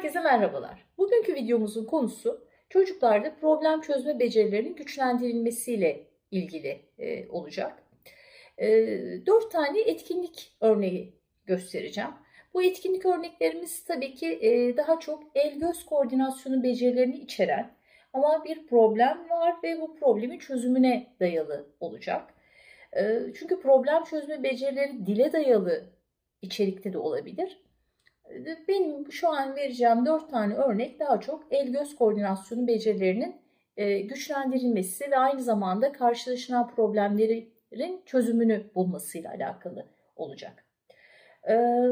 Herkese merhabalar. Bugünkü videomuzun konusu çocuklarda problem çözme becerilerinin güçlendirilmesiyle ilgili e, olacak. E, dört tane etkinlik örneği göstereceğim. Bu etkinlik örneklerimiz tabii ki e, daha çok el-göz koordinasyonu becerilerini içeren ama bir problem var ve bu problemin çözümüne dayalı olacak. E, çünkü problem çözme becerileri dile dayalı içerikte de olabilir. Benim şu an vereceğim dört tane örnek daha çok el-göz koordinasyonu becerilerinin e, güçlendirilmesi ve aynı zamanda karşılaşılan problemlerin çözümünü bulmasıyla alakalı olacak. E,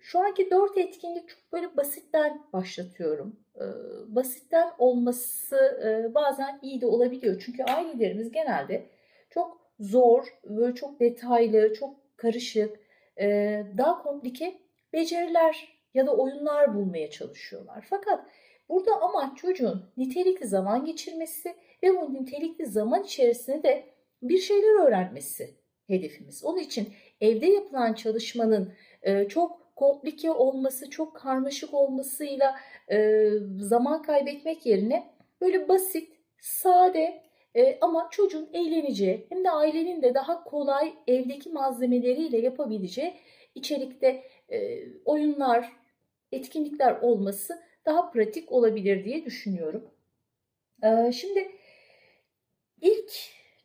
şu anki dört etkinlik çok böyle basitten başlatıyorum. E, basitten olması bazen iyi de olabiliyor. Çünkü ailelerimiz genelde çok zor, böyle çok detaylı, çok karışık, daha komplike beceriler ya da oyunlar bulmaya çalışıyorlar. Fakat burada amaç çocuğun nitelikli zaman geçirmesi ve bu nitelikli zaman içerisinde de bir şeyler öğrenmesi hedefimiz. Onun için evde yapılan çalışmanın e, çok komplike olması, çok karmaşık olmasıyla e, zaman kaybetmek yerine böyle basit, sade e, ama çocuğun eğleneceği hem de ailenin de daha kolay evdeki malzemeleriyle yapabileceği içerikte e, oyunlar, etkinlikler olması daha pratik olabilir diye düşünüyorum. E, şimdi ilk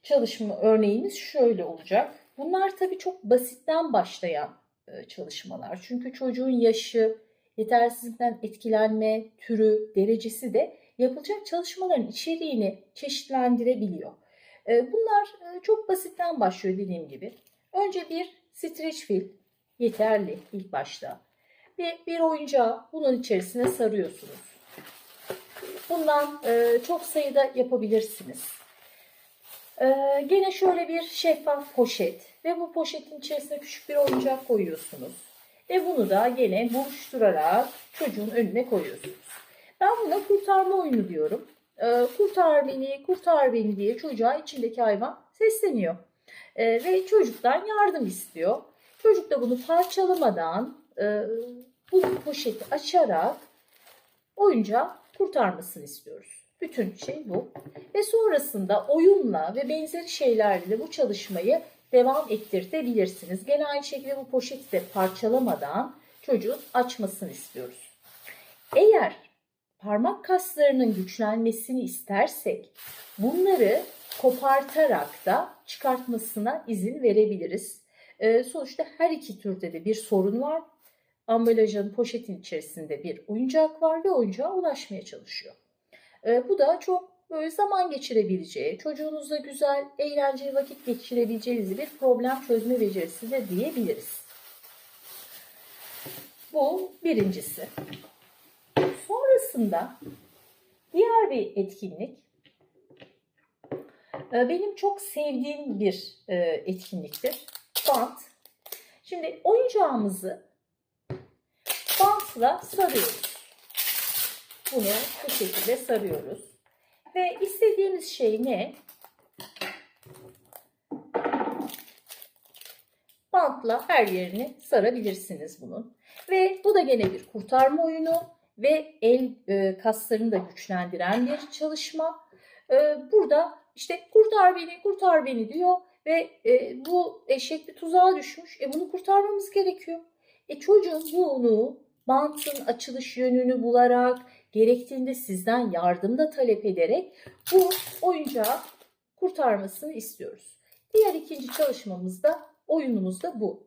çalışma örneğimiz şöyle olacak. Bunlar tabii çok basitten başlayan e, çalışmalar. Çünkü çocuğun yaşı, yetersizlikten etkilenme türü, derecesi de yapılacak çalışmaların içeriğini çeşitlendirebiliyor. E, bunlar e, çok basitten başlıyor dediğim gibi. Önce bir streç film yeterli ilk başta. Bir, bir oyuncağı bunun içerisine sarıyorsunuz. Bundan e, çok sayıda yapabilirsiniz. E, gene şöyle bir şeffaf poşet ve bu poşetin içerisine küçük bir oyuncak koyuyorsunuz. Ve bunu da gene buruşturarak çocuğun önüne koyuyorsunuz. Ben buna kurtarma oyunu diyorum. E, kurtar beni, kurtar beni diye çocuğa içindeki hayvan sesleniyor. E, ve çocuktan yardım istiyor. Çocuk da bunu parçalamadan e, bu poşeti açarak oyuncağı kurtarmasını istiyoruz. Bütün şey bu. Ve sonrasında oyunla ve benzeri şeylerle bu çalışmayı devam ettirtebilirsiniz. Gene aynı şekilde bu poşeti de parçalamadan çocuğun açmasını istiyoruz. Eğer parmak kaslarının güçlenmesini istersek bunları kopartarak da çıkartmasına izin verebiliriz. Ee, sonuçta her iki türde de bir sorun var ambalajın poşetin içerisinde bir oyuncak var ve oyuncağa ulaşmaya çalışıyor. E, bu da çok böyle zaman geçirebileceği, çocuğunuzla güzel, eğlenceli vakit geçirebileceğiniz bir problem çözme becerisi de diyebiliriz. Bu birincisi. Sonrasında diğer bir etkinlik e, benim çok sevdiğim bir e, etkinliktir. Bant. Şimdi oyuncağımızı bantla sarıyoruz. Bunu bu şekilde sarıyoruz. Ve istediğimiz şey ne? Bantla her yerini sarabilirsiniz bunun. Ve bu da gene bir kurtarma oyunu ve el e, kaslarını da güçlendiren bir çalışma. E, burada işte kurtar beni, kurtar beni diyor ve e, bu eşek bir tuzağa düşmüş. E bunu kurtarmamız gerekiyor. E çocuğun bunu bantın açılış yönünü bularak, gerektiğinde sizden yardım da talep ederek bu oyuncağı kurtarmasını istiyoruz. Diğer ikinci çalışmamızda oyunumuz da bu.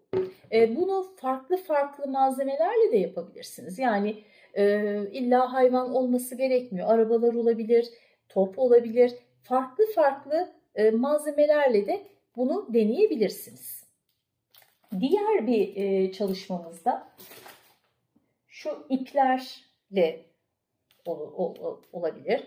E, bunu farklı farklı malzemelerle de yapabilirsiniz. Yani e, illa hayvan olması gerekmiyor. Arabalar olabilir, top olabilir. Farklı farklı e, malzemelerle de bunu deneyebilirsiniz. Diğer bir e, çalışmamızda şu iplerle ol, ol, olabilir.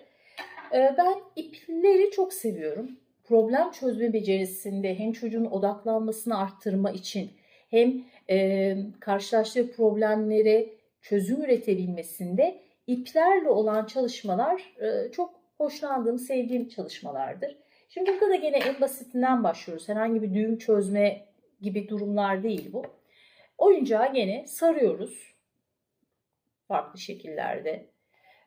Ee, ben ipleri çok seviyorum. Problem çözme becerisinde hem çocuğun odaklanmasını arttırma için hem e, karşılaştığı problemlere çözüm üretebilmesinde iplerle olan çalışmalar e, çok hoşlandığım, sevdiğim çalışmalardır. Şimdi burada da gene en basitinden başlıyoruz. Herhangi bir düğüm çözme gibi durumlar değil bu. Oyuncağı gene sarıyoruz farklı şekillerde.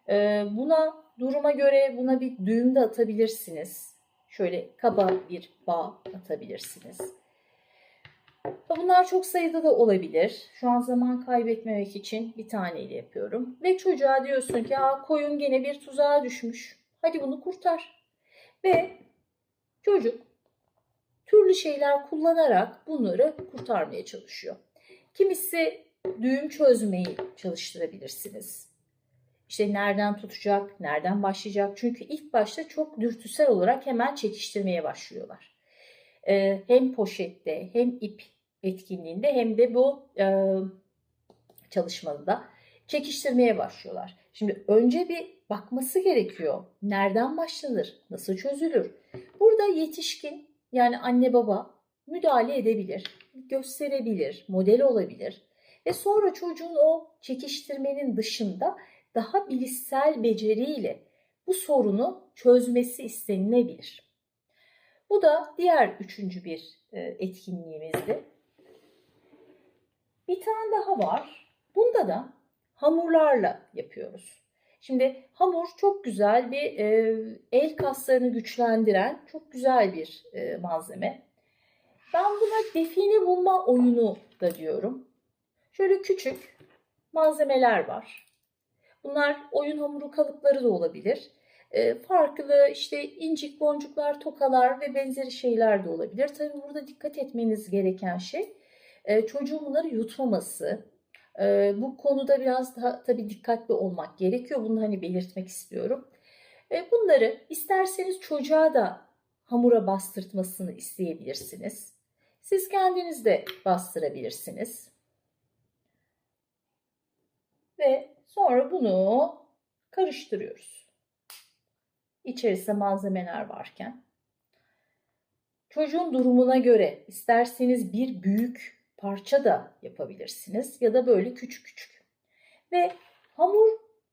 Ee, buna duruma göre buna bir düğüm de atabilirsiniz. Şöyle kaba bir bağ atabilirsiniz. Bunlar çok sayıda da olabilir. Şu an zaman kaybetmemek için bir taneyle yapıyorum. Ve çocuğa diyorsun ki Aa, koyun gene bir tuzağa düşmüş. Hadi bunu kurtar. Ve çocuk türlü şeyler kullanarak bunları kurtarmaya çalışıyor. Kimisi düğüm çözmeyi çalıştırabilirsiniz. İşte nereden tutacak, nereden başlayacak? Çünkü ilk başta çok dürtüsel olarak hemen çekiştirmeye başlıyorlar. Ee, hem poşette hem ip etkinliğinde hem de bu e, çalışmada çekiştirmeye başlıyorlar. Şimdi önce bir bakması gerekiyor. Nereden başlanır? Nasıl çözülür? Burada yetişkin yani anne baba müdahale edebilir, gösterebilir, model olabilir. Ve sonra çocuğun o çekiştirmenin dışında daha bilişsel beceriyle bu sorunu çözmesi istenilebilir. Bu da diğer üçüncü bir e, etkinliğimizdi. Bir tane daha var. Bunda da hamurlarla yapıyoruz. Şimdi hamur çok güzel bir e, el kaslarını güçlendiren çok güzel bir e, malzeme. Ben buna define bulma oyunu da diyorum. Şöyle küçük malzemeler var. Bunlar oyun hamuru kalıpları da olabilir. E, farklı işte incik boncuklar, tokalar ve benzeri şeyler de olabilir. Tabii burada dikkat etmeniz gereken şey e, çocuğun bunları yutmaması. Bu konuda biraz daha tabii dikkatli olmak gerekiyor. Bunu hani belirtmek istiyorum. Bunları isterseniz çocuğa da hamura bastırtmasını isteyebilirsiniz. Siz kendiniz de bastırabilirsiniz. Ve sonra bunu karıştırıyoruz. İçerisinde malzemeler varken. Çocuğun durumuna göre isterseniz bir büyük parça da yapabilirsiniz ya da böyle küçük küçük. Ve hamur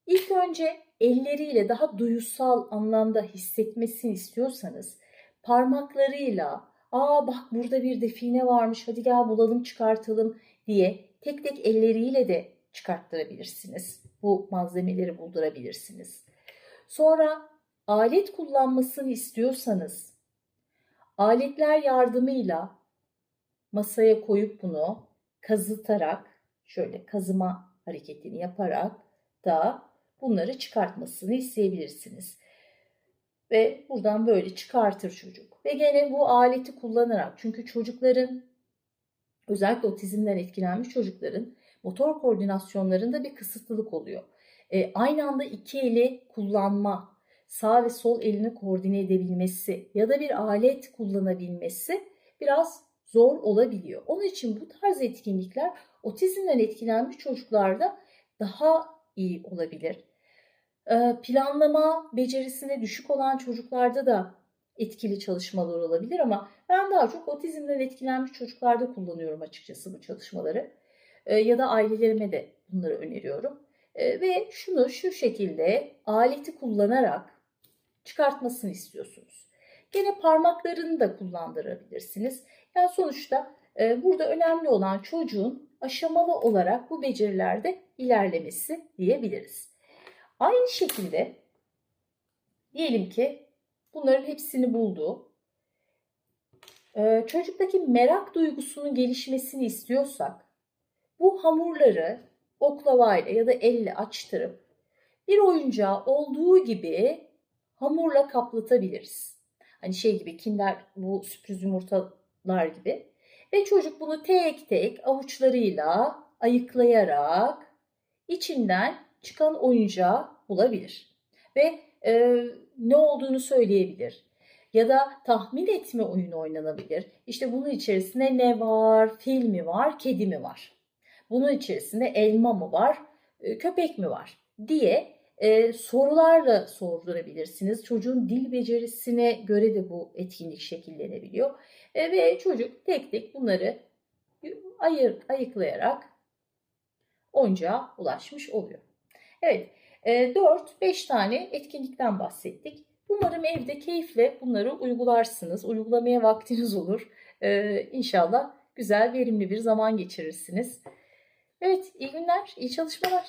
ilk önce elleriyle daha duyusal anlamda hissetmesini istiyorsanız parmaklarıyla aa bak burada bir define varmış hadi gel bulalım çıkartalım diye tek tek elleriyle de çıkarttırabilirsiniz. Bu malzemeleri buldurabilirsiniz. Sonra alet kullanmasını istiyorsanız aletler yardımıyla masaya koyup bunu kazıtarak şöyle kazıma hareketini yaparak da bunları çıkartmasını isteyebilirsiniz. Ve buradan böyle çıkartır çocuk. Ve gene bu aleti kullanarak çünkü çocukların özellikle otizmden etkilenmiş çocukların motor koordinasyonlarında bir kısıtlılık oluyor. E, aynı anda iki eli kullanma, sağ ve sol elini koordine edebilmesi ya da bir alet kullanabilmesi biraz zor olabiliyor. Onun için bu tarz etkinlikler otizmden etkilenmiş çocuklarda daha iyi olabilir. Ee, planlama becerisine düşük olan çocuklarda da etkili çalışmalar olabilir ama ben daha çok otizmden etkilenmiş çocuklarda kullanıyorum açıkçası bu çalışmaları. Ee, ya da ailelerime de bunları öneriyorum. Ee, ve şunu şu şekilde aleti kullanarak çıkartmasını istiyorsunuz. Gene parmaklarını da kullandırabilirsiniz. Yani sonuçta e, burada önemli olan çocuğun aşamalı olarak bu becerilerde ilerlemesi diyebiliriz. Aynı şekilde diyelim ki bunların hepsini buldu. E, çocuktaki merak duygusunun gelişmesini istiyorsak bu hamurları oklavayla ya da elle açtırıp bir oyuncağı olduğu gibi hamurla kaplatabiliriz. Hani şey gibi kinder bu sürpriz yumurtalar gibi. Ve çocuk bunu tek tek avuçlarıyla ayıklayarak içinden çıkan oyuncağı bulabilir. Ve e, ne olduğunu söyleyebilir. Ya da tahmin etme oyunu oynanabilir. İşte bunun içerisinde ne var? Fil mi var? Kedi mi var? Bunun içerisinde elma mı var? E, köpek mi var? Diye e, sorularla sordurabilirsiniz. Çocuğun dil becerisine göre de bu etkinlik şekillenebiliyor. E, ve çocuk tek tek bunları ayır, ayıklayarak onca ulaşmış oluyor. Evet, e, 4-5 tane etkinlikten bahsettik. Umarım evde keyifle bunları uygularsınız. Uygulamaya vaktiniz olur. E, inşallah güzel, verimli bir zaman geçirirsiniz. Evet, iyi günler, iyi çalışmalar.